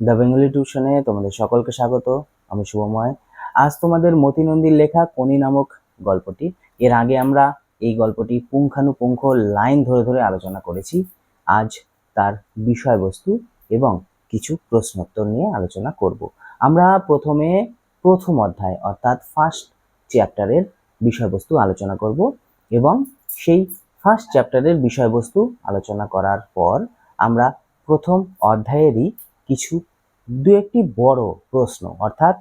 The Bengali টিউশনে তোমাদের সকলকে স্বাগত, আমি শুভময়। আজ তোমাদের মতিনন্দীর লেখা কোনি নামক গল্পটি। এর আগে আমরা এই গল্পটি পুঙ্খানুপুঙ্খ লাইন ধরে ধরে আলোচনা করেছি। আজ তার বিষয়বস্তু এবং কিছু প্রশ্নোত্তর নিয়ে আলোচনা করব। আমরা প্রথমে প্রথম অধ্যায় অর্থাৎ ফার্স্ট চ্যাপ্টারের বিষয়বস্তু আলোচনা করব এবং সেই ফার্স্ট চ্যাপ্টারের বিষয়বস্তু আলোচনা করার পর আমরা প্রথম অধ্যায়েরই কিছু, দু একটি বড় প্রশ্ন, অর্থাৎ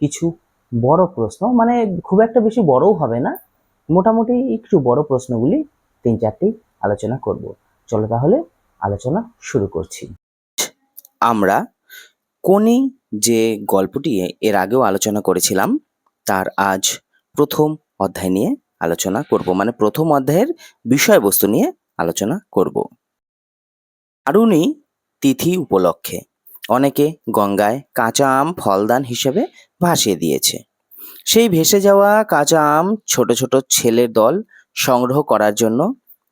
কিছু বড় প্রশ্ন মানে খুব একটা বেশি বড়ও হবে না, মোটামুটি একটু বড় প্রশ্নগুলি তিন চারটি আলোচনা করব। চলো তাহলে আলোচনা শুরু করছি। আমরা কোনি যে গল্পটি এর আগেও আলোচনা করেছিলাম, তার আজ প্রথম অধ্যায় নিয়ে আলোচনা করব মানে প্রথম অধ্যায়ের বিষয়বস্তু নিয়ে আলোচনা করব। আরুণী তিথি উপলক্ষে অনেকে গঙ্গায় কাঁচা আম ফলদান হিসেবে ভাসিয়ে দিয়েছে। সেই ভেসে যাওয়া কাঁচা আম ছোট ছোট ছেলের দল সংগ্রহ করার জন্য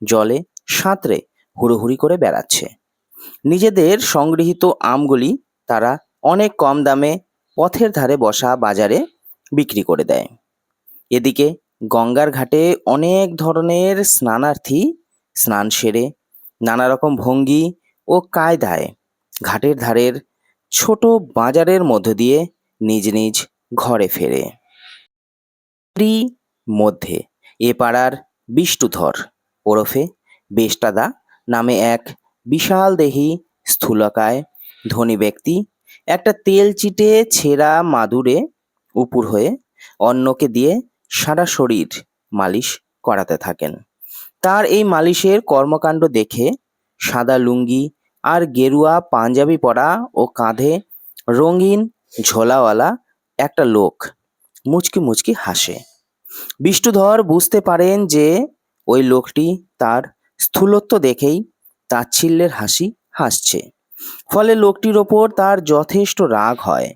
জলে সাঁতরে হুড়োহুড়ি করে বেড়াচ্ছে। নিজেদের সংগৃহীত আমগুলি তারা অনেক কম দামে পথের ধারে বসা বাজারে বিক্রি করে দেয়। এদিকে গঙ্গার ঘাটে অনেক ধরনের স্নানার্থী স্নান সেরে নানা রকম ভঙ্গি ও কায়দায় ঘাটের ধারের ছোট বাজারের মধ্য দিয়ে নিজ নিজ ঘরে ফেরে। মধ্যে, এ পাড়ার বিষ্টুধর ওরফে বেষ্টাদা নামে এক বিশাল দেহি স্থূলকায় ধনী ব্যক্তি একটা তেল চিটে ছেঁড়া মাদুরে উপুর হয়ে অন্যকে দিয়ে সারা শরীর মালিশ করাতে থাকেন। তার এই মালিশের কর্মকাণ্ড দেখে সাদা লুঙ্গি আর গেরুয়া, পাঞ্জাবি পরা ও কাঁধে রঙিন ঝোলাওয়ালা একটা লোক মুচকি মুচকি হাসে। বিষ্ণুধর বুঝতে পারেন যে ওই লোকটি তার স্থূলত্ব দেখেই তাচ্ছিল্যের হাসি হাসছে। ফলে লোকটির ওপর তার যথেষ্ট রাগ হয়।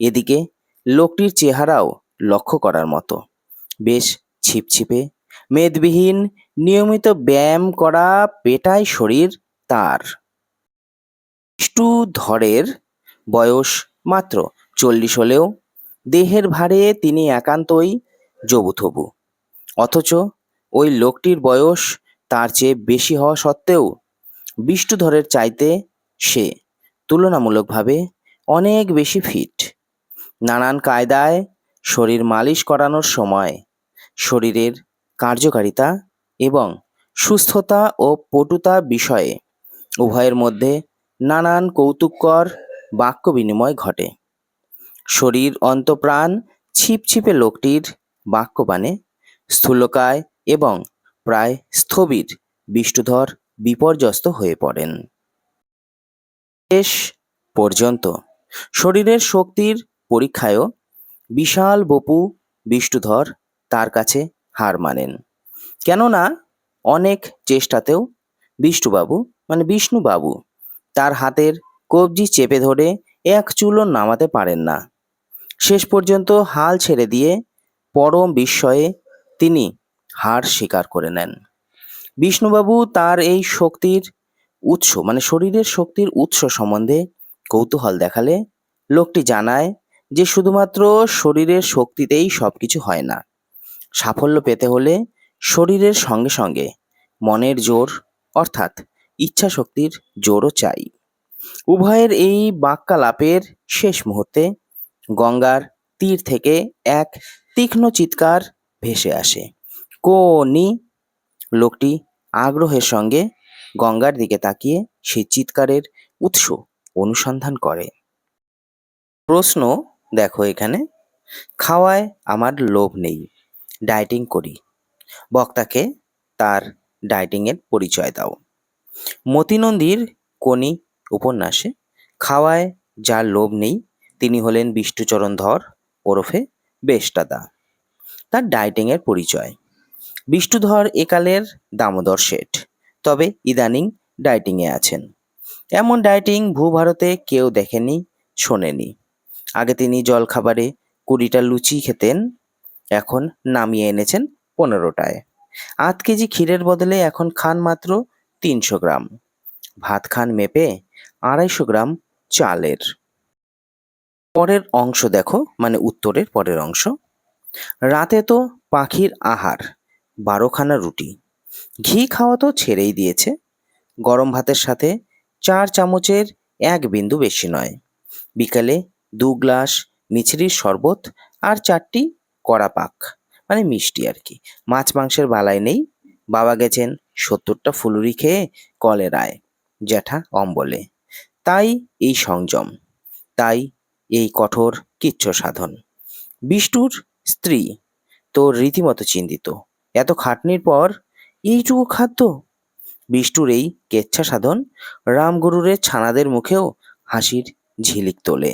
এদিকে লোকটির চেহারাও লক্ষ্য করার মতো। বেশ ছিপছিপে, মেদবিহীন, নিয়মিত ব্যায়াম করা পেটাই শরীর তার। বিষ্ণুধরের বয়স মাত্র। চল্লিশ হলেও দেহের ভারে তিনি একান্তই জবুথবু অথচ ওই লোকটির বয়স তার চেয়ে বেশি হওয়া সত্ত্বেও বিষ্ণুধরের চাইতে সে তুলনামূলকভাবে অনেক বেশি ফিট। নানান কায়দায় শরীর মালিশ করানোর সময় শরীরের কার্যকারিতা এবং সুস্থতা ও পটুতা বিষয়ে উভয়ের মধ্যে নানান কৌতুককর বাক্য বিনিময় ঘটে। শরীর অন্তপ্রাণ ছিপছিপে লোকটির বাক্যবাণে স্থূলকায় এবং প্রায় স্থবির বিষ্ণুধর বিপর্যস্ত হয়ে পড়েন। শেষ পর্যন্ত শরীরের শক্তির পরীক্ষায়ও বিশাল বপু বিষ্ণুধর তার কাছে হার মানেন। কেননা অনেক চেষ্টাতেও বিষ্ণুবাবু মানে বিষ্ণুবাবু তার হাতের কবজি চেপে ধরে এক চুলও নামাতে পারেন না। শেষ পর্যন্ত হাল ছেড়ে দিয়ে পরম বিস্ময়ে তিনি হার স্বীকার করে নেন। বিষ্ণুবাবু তার এই শক্তির উৎস মানে শরীরের শক্তির উৎস সম্বন্ধে কৌতূহল দেখালে লোকটি জানায় যে শুধুমাত্র শরীরের শক্তিতেই সব কিছু হয় না। সাফল্য পেতে হলে শরীরের সঙ্গে সঙ্গে মনের জোর, অর্থাৎ ইচ্ছা শক্তির জোরও চাই। উভয়ের এই বাক্যালাপের শেষ মুহূর্তে গঙ্গার তীর থেকে এক তীক্ষ্ণ চিৎকার ভেসে আসে। কোনি লোকটি আগ্রহের সঙ্গে গঙ্গার দিকে তাকিয়ে সেই চিৎকারের উৎস অনুসন্ধান করে। প্রশ্ন, দেখো এখানে? খাওয়ায় আমার লোভ নেই। ডায়েটিং করি। বক্তাকে তার ডায়েটিংয়ের পরিচয় দাও। মতিনন্দীর কোনি উপন্যাসে খাওয়ায় যার লোভ নেই, তিনি হলেন বিষ্ণুচরণ ধর ওরফে বেষ্টাদা। তার ডায়েটিংয়ের পরিচয়। বিষ্ণুধর একালের দামোদর শেঠ, তবে ইদানিং ডায়েটিংয়ে আছেন। এমন ডায়েটিং ভূভারতে কেউ দেখেনি, শোনেনি। আগে তিনি জলখাবারে কুড়িটা লুচি খেতেন, এখন নামিয়ে এনেছেন পনেরোটায়। আধ কেজি ক্ষীরের বদলে এখন খান মাত্র তিনশো গ্রাম। ভাত খান মেপে আড়াইশো গ্রাম চালের। পরের অংশ দেখো মানে উত্তরের পরের অংশ। রাতে তো পাখির আহার, বারোখানা রুটি। ঘি খাওয়া তো ছেড়েই দিয়েছে। গরম ভাতের সাথে চার চামচের এক বিন্দু বেশি নয়। বিকালে দু গ্লাস মিছরির শরবত আর চারটি কড়া পাক মানে মিষ্টি আর কি। মাছ মাংসের বালাই নেই। বাবা গেছেন সত্তরটা ফুলুরি খেয়ে কলেরায় জ্যাঠা অম্বলে তাই এই সংযম, তাই এই কঠোর কিচ্ছ সাধন। বিষ্টুর স্ত্রী তো রীতিমতো চিন্তিত। এত খাটনির পর এইটুকু খাদ্য? বিষ্টুর এই কেচ্ছা সাধন রামগরুরের ছানাদের মুখেও হাসির ঝিলিক তোলে।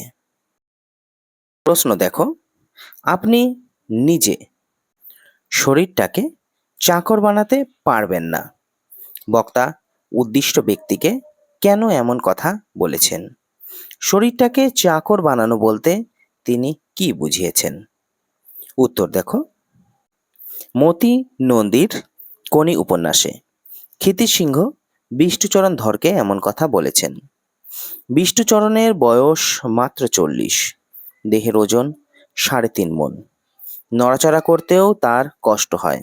প্রশ্ন দেখো, আপনি নিজে শরীরটাকে চাকর বানাতে পারবেন না। বক্তা উদ্দিষ্ট ব্যক্তিকে কেন এমন কথা বলেছেন? শরীরটাকে চাকর বানানো বলতে তিনি কি বুঝিয়েছেন? উত্তর দেখো। মতি নন্দীর কোনি উপন্যাসে ক্ষিতিশ সিংহ বিষ্ণুচরণ ধরকে এমন কথা বলেছেন। বিষ্ণুচরণের বয়স মাত্র চল্লিশ, দেহের ওজন সাড়ে তিন মন। নড়াচড়া করতেও তার কষ্ট হয়।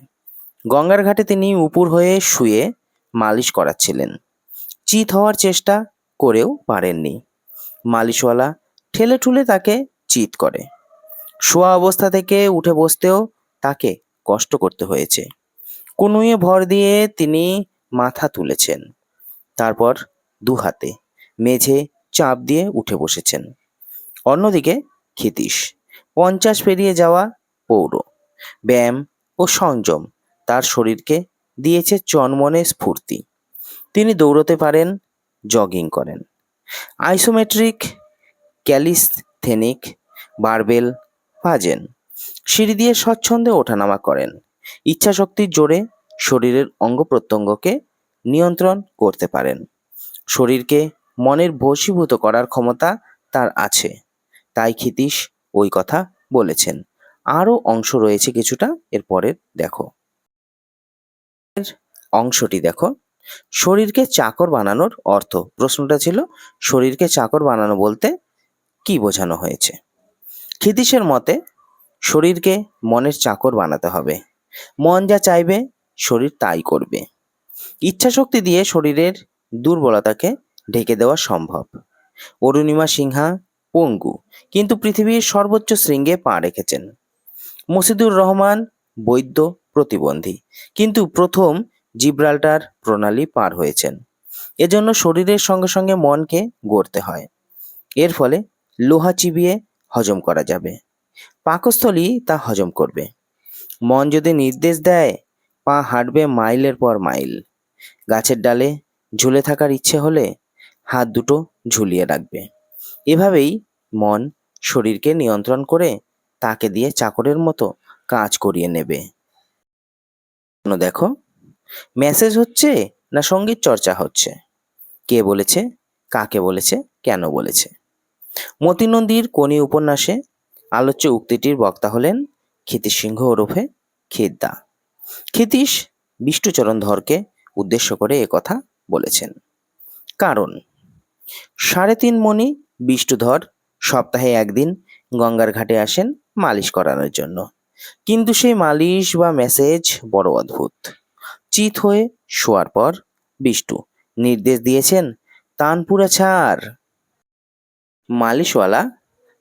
গঙ্গার ঘাটে তিনি উপুর হয়ে শুয়ে মালিশ করাচ্ছিলেন। চিত হওয়ার চেষ্টা করেও পারেননি। মালিশওয়ালা ঠেলে ঠুলে তাকে চিত করে। শোয়া অবস্থা থেকে উঠে বসতেও তাকে কষ্ট করতে হয়েছে। কনুইয়ে ভর দিয়ে তিনি মাথা তুলেছেন। তারপর দু হাতে মেঝে চাপ দিয়ে উঠে বসেছেন। অন্যদিকে ক্ষিতীশ, পঞ্চাশ পেরিয়ে যাওয়া পৌর, ব্যায়াম ও সংযম তার শরীরকে দিয়েছে চনমনে স্ফূর্তি। তিনি দৌড়তে পারেন, জগিং করেন। আইসোমেট্রিক ক্যালিস্থেনিক বারবেল ভাজেন সিঁড়ি দিয়ে স্বচ্ছন্দে ওঠানামা করেন। ইচ্ছাশক্তির জোরে শরীরের অঙ্গ প্রত্যঙ্গকে নিয়ন্ত্রণ করতে পারেন। শরীরকে মনের বশীভূত করার ক্ষমতা তার আছে। তাই ক্ষিতীশ ওই কথা বলেছেন। আরও অংশ রয়েছে কিছুটা এর পরের দেখো। অংশটি দেখো। শরীরকে চাকর বানানোর অর্থ। প্রশ্নটা ছিল, শরীরকে চাকর বানানো বলতে কি বোঝানো হয়েছে? ক্ষিতীশের মতে, শরীরকে মনের চাকর বানাতে হবে। মন যা চাইবে, শরীর তাই করবে। ইচ্ছাশক্তি দিয়ে শরীরের দুর্বলতাকে ঢেকে দেওয়া সম্ভব। অরুণিমা সিংহা, পঙ্গু, কিন্তু পৃথিবীর সর্বোচ্চ শৃঙ্গে পা রেখেছেন। মসিদুর রহমান বৈদ্য প্রতিবন্ধী। কিন্তু প্রথম জিব্রাল্টার প্রণালী পার হয়েছেন। এজন্য শরীরের সঙ্গে সঙ্গে মনকে গড়তে হয়। এর ফলে লোহা চিবিয়ে হজম করা যাবে। পাকস্থলী তা হজম করবে। মন যদি নির্দেশ দেয়, পা হাঁটবে মাইলের পর মাইল। গাছের ডালে ঝুলে থাকার ইচ্ছে হলে হাত দুটো ঝুলিয়ে রাখবে। এভাবেই মন শরীরকে নিয়ন্ত্রণ করে তাকে দিয়ে চাকরের মতো কাজ করিয়ে নেবে। দেখো। মেসেজ হচ্ছে না সংগীত চর্চা হচ্ছে? কে বলেছে? কাকে বলেছে? কেন বলেছে? মতি মতিনন্দীর কোনি উপন্যাসে আলোচ্য উক্তিটির বক্তা হলেন ক্ষিতীশ সিংহ ওরফে খিদ্দা ক্ষিতীশ বিষ্ণুচরণ ধরকে উদ্দেশ্য করে এ কথা বলেছেন। কারণ, সাড়ে তিন মণি বিষ্ণুধর সপ্তাহে একদিন গঙ্গার ঘাটে আসেন মালিশ করানোর জন্য। কিন্তু সেই মালিশ বা মেসেজ বড় অদ্ভুত। চিত হয়ে শোয়ার পর বিষ্টু নির্দেশ দিয়েছেন, তানপুরা ছাড়। মালিশওয়ালা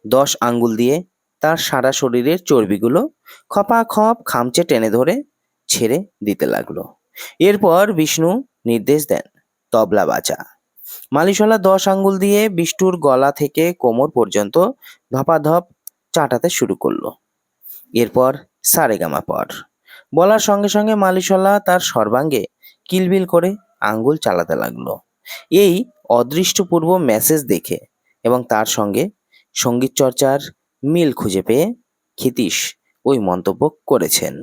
দশ আঙ্গুল দিয়ে তার সারা শরীরের চর্বিগুলো খপা খপ খামচে টেনে ধরে ছেড়ে দিতে লাগল। এরপর বিষ্ণু নির্দেশ দেন, তবলা বাজা। মালিশওয়ালা দশ আঙ্গুল দিয়ে বিষ্টুর গলা থেকে কোমর পর্যন্ত ধপাধপ চাটাতে শুরু করল। এরপর সারেগামা পর। বলার সঙ্গে সঙ্গে মালিশলা তার সর্বাঙ্গে কিলবিল করে আঙ্গুল চালাতে লাগল। এই অদৃষ্টপূর্ব মেসেজ দেখে এবং তার সঙ্গে সংগীত চর্চার মিল খুঁজে পেয়ে ক্ষিতীশ ওই মন্তব্য করেছেন।